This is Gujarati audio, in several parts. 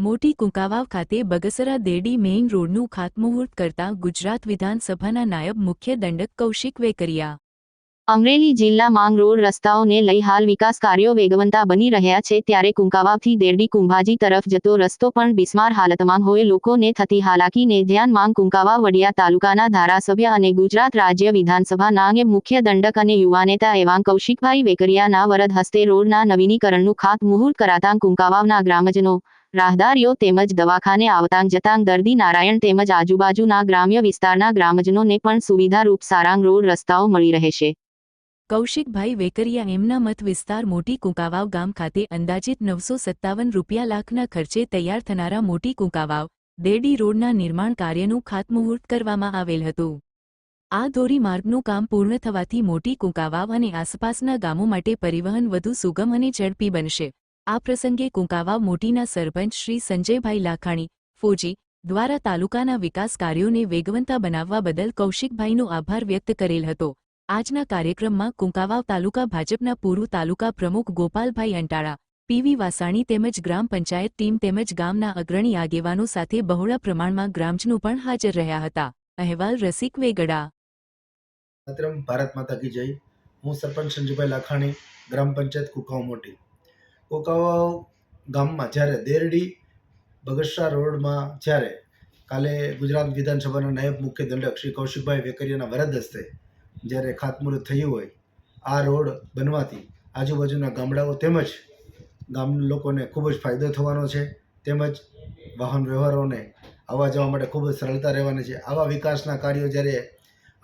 મોટી કુંકાવાવ ખાતે બગસરા દેડી મેઇન રોડનું ખાતમુહૂર્ત કરતા ગુજરાત વિધાનસભાના નાયબ મુખ્ય દંડક કૌશિક વેકરિયા. અમરેલી જિલ્લા માંગ રોડ રસ્તાઓને લઈ હાલ વિકાસ કાર્યો વેગવંતા બની રહ્યા છે ત્યારે કુંકાવાવથી દેરડી કુંભાજી તરફ જતો રસ્તો પણ બિસ્માર હાલતમાં હોય લોકોને થતી હાલાકીને ધ્યાન માંગ કુંકાવાવ વડિયા તાલુકાના ધારાસભ્ય અને ગુજરાત રાજ્ય વિધાનસભા નાયબ મુખ્ય દંડક અને યુવા નેતા એવાં કૌશિકભાઈ વેકરિયાના વરદ હસ્તે રોડના નવીનીકરણનું ખાતમુહૂર્ત કરાતા કુંકાવાવના ગ્રામજનો રાહદારીઓ તેમજ દવાખાને આવતાંગ જતાંગ દર્દી નારાયણ તેમજ આજુબાજુના ગ્રામ્ય વિસ્તારના ગ્રામજનોને પણ સુવિધારૂપ સારાંગ રોડ રસ્તાઓ મળી રહેશે. કૌશિકભાઈ વેકરિયા એમના મત વિસ્તાર મોટી કુંકાવાવ ગામ ખાતે અંદાજિત નવસો સત્તાવન રૂપિયા લાખના ખર્ચે તૈયાર થનારા મોટી કુંકાવાવ, દેડી રોડના નિર્માણ કાર્યનું ખાતમુહૂર્ત કરવામાં આવેલ હતું. આ ધોરીમાર્ગનું કામ પૂર્ણ થવાથી મોટી કુંકાવાવ અને આસપાસના ગામો માટે પરિવહન વધુ સુગમ અને ઝડપી બનશે. આ પ્રસંગે કુંકાવા મોટીના સરપંચ શ્રી સંજયભાઈ લાખાણી, ફોજી દ્વારા તાલુકાના વિકાસ કાર્યોને વેગવંતા બનાવવા બદલ કૌશિકભાઈનો આભાર વ્યક્ત કરેલ હતો. આજના કાર્યક્રમમાં કુંકાવાવ તાલુકા ભાજપના પૂર્વ તાલુકા પ્રમુખ ગોપાલભાઈ અંટાળા, પીવી વાસાણી તેમજ ગ્રામ પંચાયત ટીમ તેમજ ગામના અગ્રણી આગેવાનો સાથે બહોળા પ્રમાણમાં ગ્રામજનો પણ હાજર રહ્યા હતા. અહેવાલ રસિક વેગડા. ભારત માતા કી જય. હું સરપંચ સંજુભાઈ લાખાણી, ગ્રામ પંચાયત કુકાવ મોટી. કુકાવાવ ગામમાં જ્યારે દેરડી બગસરા રોડમાં જ્યારે કાલે ગુજરાત વિધાનસભાના નાયબ મુખ્ય દંડક શ્રી કૌશિકભાઈ વેકરિયાના વરદ હસ્તે જ્યારે ખાતમુહૂર્ત થયું હોય, આ રોડ બનવાથી આજુબાજુના ગામડાઓ તેમજ ગામ લોકોને ખૂબ જ ફાયદો થવાનો છે. તેમજ વાહન વ્યવહારોને આવવા જવા માટે ખૂબ જ સરળતા રહેવાની છે. આવા વિકાસના કાર્યો જ્યારે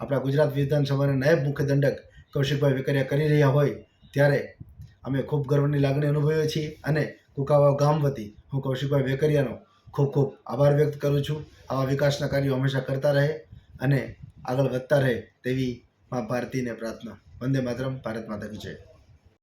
આપણા ગુજરાત વિધાનસભાના નાયબ મુખ્ય દંડક કૌશિકભાઈ વેકરિયા કરી રહ્યા હોય, ત્યારે અમે ખૂબ ગર્વની લાગણી અનુભવીએ છીએ અને કુકાવા ગામ વતી હું કૌશિકભાઈ વેકરિયાનો ખૂબ ખૂબ આભાર વ્યક્ત કરું છું. આવા વિકાસના કાર્યો હંમેશા કરતા રહે અને આગળ વધતા રહે તેવી મા ભારતીને પ્રાર્થના. વંદે માતરમ, ભારત માતા કી જય.